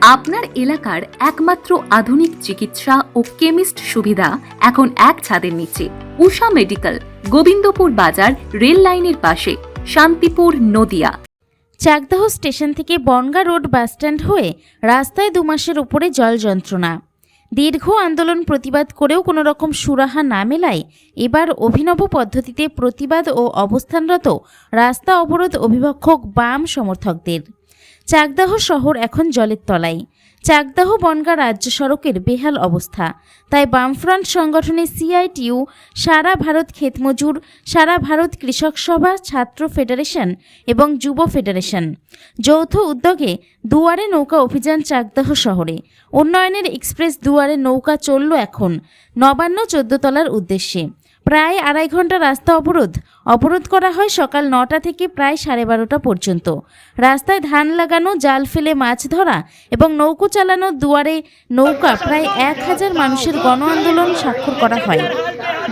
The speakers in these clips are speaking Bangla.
আপনার এলাকার একমাত্র আধুনিক চিকিৎসা ও কেমিস্ট সুবিধা এখন এক ছাদের নিচে। উষা মেডিকেল, গোবিন্দপুর বাজার, রেল লাইনের পাশে, শান্তিপুর, নদিয়া। চাকদাহ স্টেশন থেকে বনগা রোড বাসস্ট্যান্ড হয়ে রাস্তায় দু মাসের উপরে জল যন্ত্রণা। দীর্ঘ আন্দোলন প্রতিবাদ করেও কোনো রকম সুরাহা না মেলায় এবার অভিনব পদ্ধতিতে প্রতিবাদ ও অবস্থানরত রাস্তা অবরোধ অভিভাবক, বাম সমর্থকদের। চাকদাহ শহর এখন জলের তলায়। চাকদাহ বনগা রাজ্য সড়কের বেহাল অবস্থা। তাই বামফ্রন্ট সংগঠনের সিআইটিউ, সারা ভারত ক্ষেতমজুর সারা ভারত কৃষক সভা, ছাত্র ফেডারেশন এবং যুব ফেডারেশন। যৌথ উদ্যোগে দুয়ারে নৌকা অভিযান চাকদাহ শহরে। উন্নয়নের এক্সপ্রেস দুয়ারে নৌকা চলল এখন। নবান্ন চোদ্দতলার উদ্দেশ্যে। প্রায় আড়াই ঘণ্টা রাস্তা অবরোধ অবরোধ করা হয় সকাল নটা থেকে প্রায় সাড়ে বারোটা পর্যন্ত। রাস্তায় ধান লাগানো জাল ফেলে মাছ ধরা এবং নৌকো চালানো দুয়ারে নৌকা প্রায় এক হাজার মানুষের গণ আন্দোলন স্বাক্ষর করা হয়।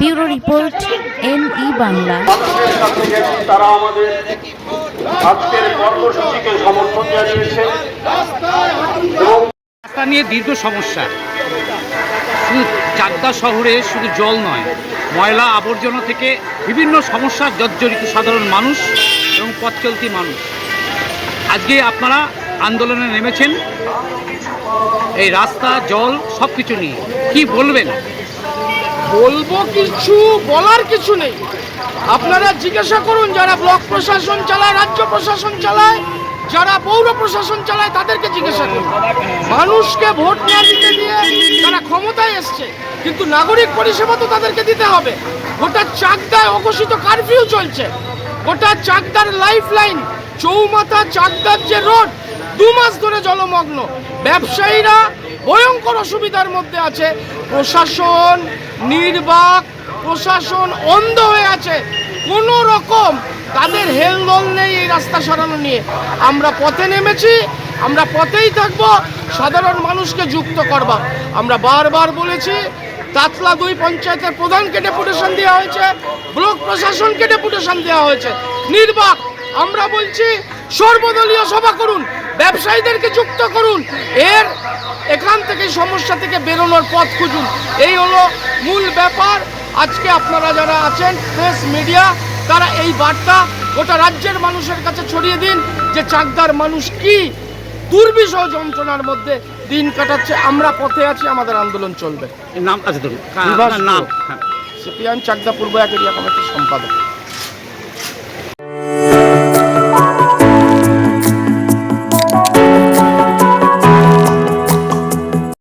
Bureau report N E Bangla. মানুষের কাছে গেছি তারা আমাদের আজকের কর্মসূচিকে সমর্থন জানিয়েছে। রাস্তা নিয়ে দীর্ঘ সমস্যা। শুধু চাকদা শহরে শুধু জল নয়, ময়লা আবর্জনা থেকে বিভিন্ন সমস্যা জর্জরিত সাধারণ মানুষ এবং পথ চলতি মানুষ। আজকে আপনারা আন্দোলনে নেমেছেন। এই রাস্তা, জল সব কিছু নিয়ে। কি বলবেন? বলব কিছু, বলার কিছু নেই। আপনারা জিজ্ঞাসা করুন, যারা ব্লক প্রশাসন চালায়, রাজ্য প্রশাসন চালায়, যারা পৌর প্রশাসন চালায়, তাদেরকে জিজ্ঞাসা করুন। মানুষকে ভোট না দিতে দিয়ে নাগরিক পরিষেবা তো তাদেরকে দিতে হবে। গোটা চাকদায় অঘোষিত কারফিউ চলছে। গোটা চাকদার লাইফ লাইন চৌমাথা চাকদার যে রোড দু মাস ধরে জলমগ্ন। ব্যবসায়ীরা ভয়ঙ্কর অসুবিধার মধ্যে আছে। প্রশাসন নির্বাক, প্রশাসন অন্ধ হয়ে আছে। কোনো রকম তাদের হেলদোল নেই এই রাস্তা সরানো নিয়ে। আমরা পথে নেমেছি, আমরা পথেই থাকব, সাধারণ মানুষকে যুক্ত করবা। আমরা বারবার বলেছি তাতলা দুই পঞ্চায়েতের প্রধানকে ডেপুটেশন দেওয়া হয়েছে, ব্লক প্রশাসনকে ডেপুটেশন দেওয়া হয়েছে। নির্বাক, আমরা বলছি সর্বদলীয় সভা করুন, ব্যবসায়ীদেরকে যুক্ত করুন, এর এখান থেকে সমস্যা থেকে বেরোনোর পথ খুঁজুন। এই হলো মূল ব্যাপার। আজকে আপনারা যারা আছেন প্রেস মিডিয়া তারা এই বার্তা গোটা রাজ্যের মানুষের কাছে ছড়িয়ে দিন যে চাকদার মানুষ কি দুর্বিষহ যন্ত্রণার মধ্যে দিন কাটাচ্ছে আমরা পথে আছি আমাদের আন্দোলন চলবে। নাম আছে ধরুন নাম। হ্যাঁ। সিপিআইএম চাকদা পূর্ব একেরিয়া কমিটির সম্পাদক।